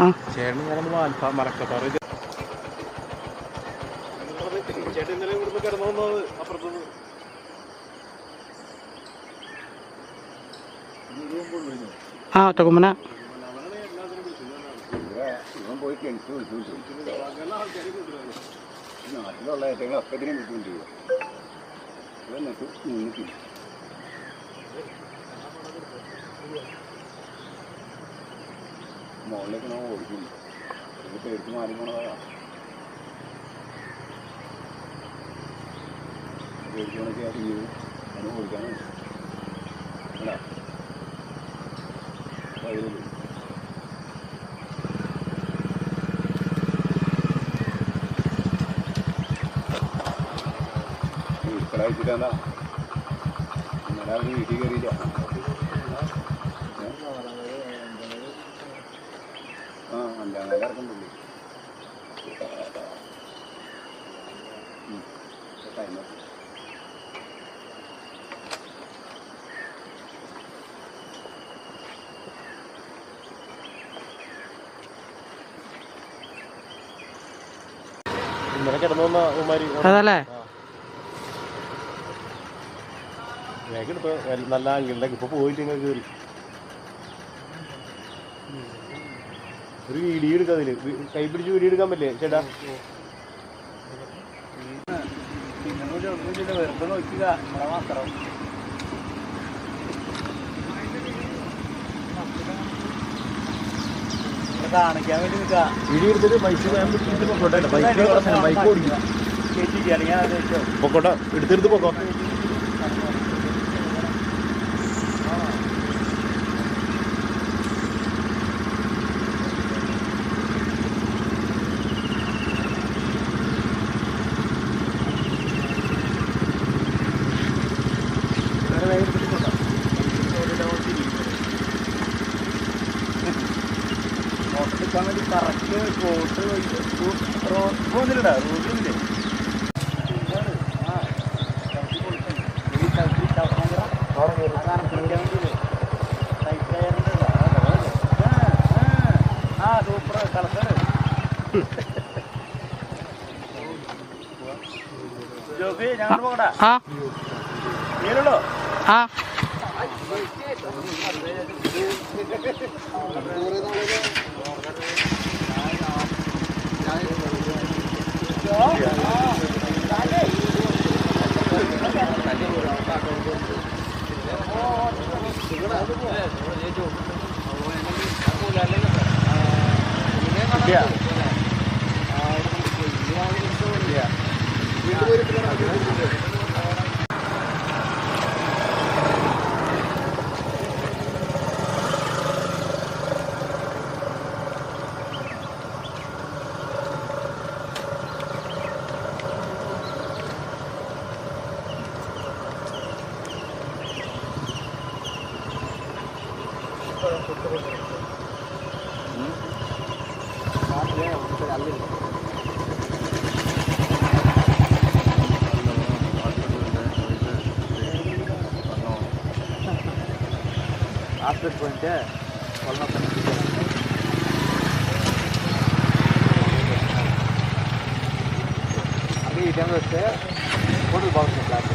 ആ. ഇവൻ പോയി കിണറ്റ് വിളിച്ചു നാട്ടിലുള്ള ഏറ്റവും അപ്പത്തിനും കിട്ടുന്നുണ്ട് എന്നിട്ട് നിന്നിട്ടില്ല മുകളിലേക്ക് നമ്മൾ ഓടിക്കുന്നു. ഇത് പേടിച്ച് മാറി പോണതാ പേടിച്ച് പോണൊക്കെ ആ തീര് അതിന് ഓടിക്കാനുണ്ട് അല്ല വഴിയിൽ വീട്ടിലയച്ചിട്ടെന്താ ഇന്നലെ അവർ വീട്ടിൽ കയറിയില്ല. അതല്ലേ? നല്ല ആംഗിളിലേക്ക് ഇപ്പൊ പോയിട്ട് ഇങ്ങനെ കയറി ഒരു വീഡിയോ എടുക്കാം അതിൽ. കൈ പിടിച്ച് വീഡിയോ എടുക്കാൻ പറ്റില്ലേ ചേട്ടാ? വെറുതെ നോക്കുക നമ്മളെ മാത്രം കാണിക്കാൻ വേണ്ടി നിൽക്കുക വീഡിയോ എടുത്തിട്ട് ബൈക്ക് ഞാൻ പിടിച്ചിട്ട് പൊക്കോട്ടെ ബൈക്ക് ബൈക്ക് ഓടിക്കും പൊക്കോട്ടെ എടുത്തെടുത്ത് പൊക്കോ. എടുക്കാൻ വേണ്ടി കറക്റ്റ് റോഡ് റോഡ് പോകുന്നില്ലടാ റോഡില്ലേ ആ ആ നീലുള്ളൂ ആ ಒಂದ್ಸರಿ ಅಲ್ಲಿ ಹಾಸ್ಪಿಟ್ಲ್ ಹೋಗಿದ್ದೆ అదే ఈ టైంలో వస్తే ఫోటోలు బాగుంటుంది క్లాస్